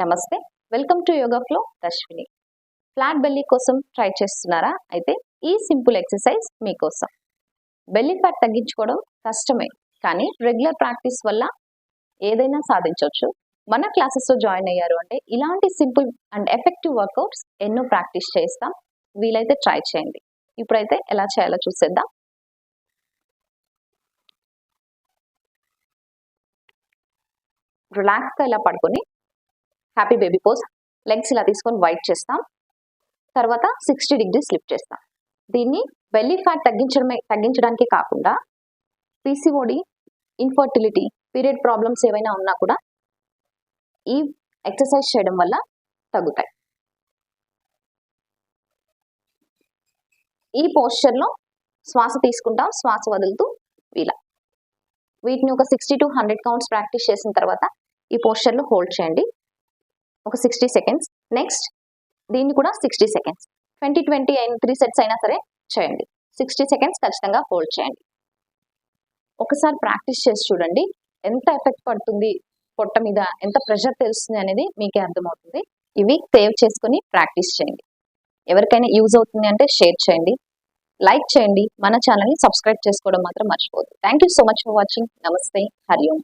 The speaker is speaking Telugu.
Namaste. Welcome to yoga flow Darshini flat belly కోసం ట్రై చేస్తున్నారా? అయితే ఈ సింపుల్ ఎక్సర్సైజ్ మీకోసం. బెల్లీ ఫ్యాట్ తగ్గించుకోవడం కష్టమే కానీ రెగ్యులర్ ప్రాక్టీస్ వల్ల ఏదైనా సాధించవచ్చు. మన క్లాసెస్లో జాయిన్ అయ్యారు అంటే ఇలాంటి సింపుల్ అండ్ ఎఫెక్టివ్ వర్కౌట్స్ ఎన్నో ప్రాక్టీస్ చేస్తాం. వీలైతే ట్రై చేయండి. ఇప్పుడైతే ఎలా చేయాలో చూసేద్దాం. రిలాక్స్గా ఇలా పడుకొని హ్యాపీ బేబీ పోజ్ లెగ్స్ ఇలా తీసుకొని వైట్ చేస్తాం. తర్వాత సిక్స్టీ డిగ్రీ స్లిప్ చేస్తాం. దీన్ని బెల్లీ ఫ్యాట్ తగ్గించడమే తగ్గించడానికి కాకుండా పీసీఓడి ఇన్ఫర్టిలిటీ పీరియడ్ ప్రాబ్లమ్స్ ఏవైనా ఉన్నా కూడా ఈ ఎక్సర్సైజ్ చేయడం వల్ల తగ్గుతాయి. ఈ పోస్చర్లో శ్వాస తీసుకుంటాం. శ్వాస వదులుతూ వీల. వీటిని ఒక sixty to hundred counts practice చేసిన తర్వాత ఈ పోస్చర్లో హోల్డ్ చేయండి. ఒక సిక్స్టీ సెకండ్స్ నెక్స్ట్ దీన్ని కూడా సిక్స్టీ సెకండ్స్ ట్వంటీ ట్వంటీ అయిన త్రీ సెట్స్ అయినా సరే చేయండి. సిక్స్టీ సెకండ్స్ ఖచ్చితంగా హోల్డ్ చేయండి. ఒకసారి ప్రాక్టీస్ చేసి చూడండి. ఎంత ఎఫెక్ట్ పడుతుంది పొట్ట మీద? ఎంత ప్రెషర్ తెలుస్తుంది అనేది మీకే అర్థమవుతుంది. ఇవి సేవ్ చేసుకుని ప్రాక్టీస్ చేయండి. ఎవరికైనా యూజ్ అవుతుంది అంటే షేర్ చేయండి. లైక్ చేయండి. మన ఛానల్ని సబ్స్క్రైబ్ చేసుకోవడం మాత్రం మర్చిపోవద్దు. Thank you so much for watching namaste Hari Om